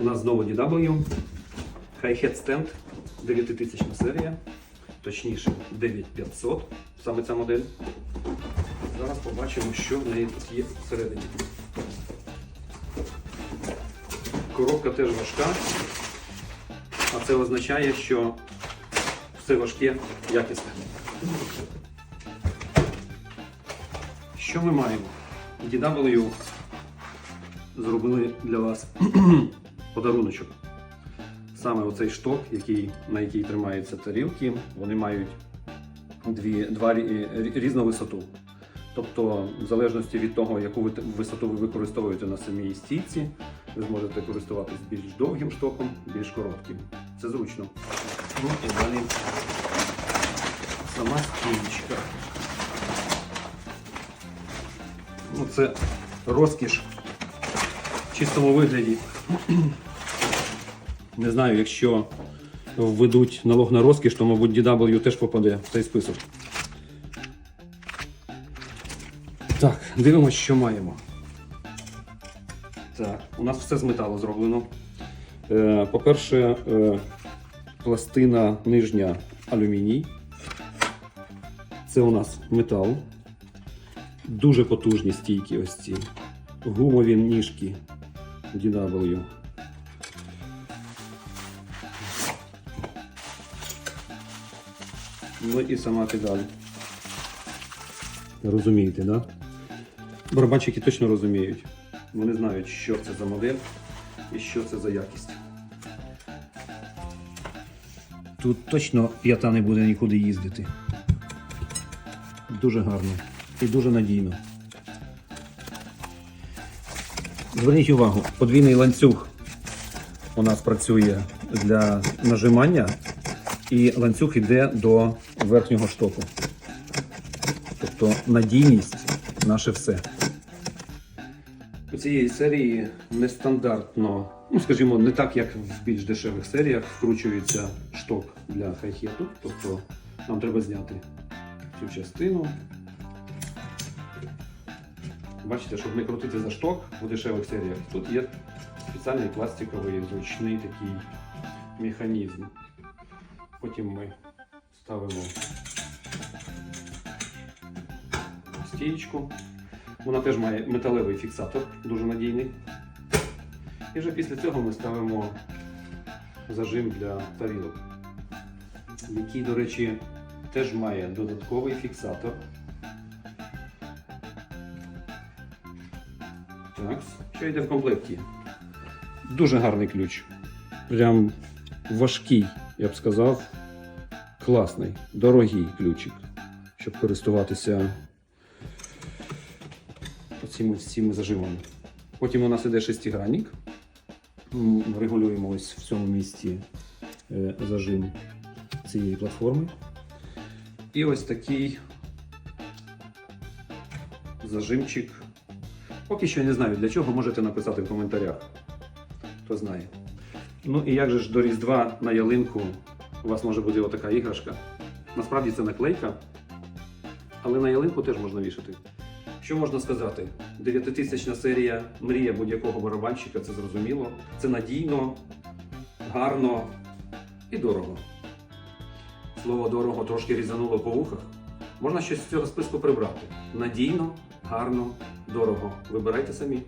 У нас знову DW. Hi-Hat Stand 9000 серія, точніше 9500, саме ця модель. Зараз побачимо, що в неї тут є всередині. Коробка теж важка, а це означає, що все важке, якісне. Що ми маємо? DW зробили для вас подаруночок. Саме оцей шток, який, на який тримаються тарілки, вони мають дві, два рі- рі- різну висоту. Тобто, в залежності від того, яку ви- висоту ви використовуєте на самій стійці, ви зможете користуватись більш довгим штоком, більш коротким. Це зручно. Ну і далі сама стійка. Ну, це розкіш в чистому вигляді. Не знаю, якщо введуть налог на розкіш, то, мабуть, DW теж попаде в цей список. Так, дивимося, що маємо. Так, у нас все з металу зроблено. Е, По-перше, е, пластина нижня алюміній. Це у нас метал. Дуже потужні стійки ось ці. Гумові ніжки DW. Ну і сама педаль. Розумієте, так? Да? Барабанщики точно розуміють. Вони знають, що це за модель і що це за якість. Тут точно п'ята не буде нікуди їздити. Дуже гарно і дуже надійно. Зверніть увагу, подвійний ланцюг у нас працює для нажимання, і ланцюг йде до верхнього штоку. Тобто надійність наше все. У цієї серії нестандартно, ну скажімо, не так, як в більш дешевих серіях, вкручується шток для хай-хету. Тобто нам треба зняти цю частину. Бачите, щоб не крутити за шток у дешевих серіях, тут є спеціальний пластиковий зручний такий механізм. Потім ми ставимо стієчку. Вона теж має металевий фіксатор, дуже надійний. І вже після цього ми ставимо зажим для тарілок, який, до речі, теж має додатковий фіксатор. Так, що йде в комплекті? Дуже гарний ключ. Прям важкий, я б сказав. Класний, дорогий ключик, щоб користуватися цими всіми зажимами. Потім у нас іде шестигранник. Регулюємо ось в цьому місці е, зажим цієї платформи. І ось такий зажимчик. Поки що не знаю для чого, можете написати в коментарях. Хто знає. Ну і як же ж до Різдва на ялинку у вас може бути отака іграшка. Насправді це наклейка, але на ялинку теж можна вішати. Що можна сказати? Дев'ятитисячна серія мрія будь-якого барабанщика, це зрозуміло. Це надійно, гарно і дорого. Слово дорого трошки різануло по вухах. Можна щось з цього списку прибрати. Надійно, гарно, дорого. Вибирайте самі.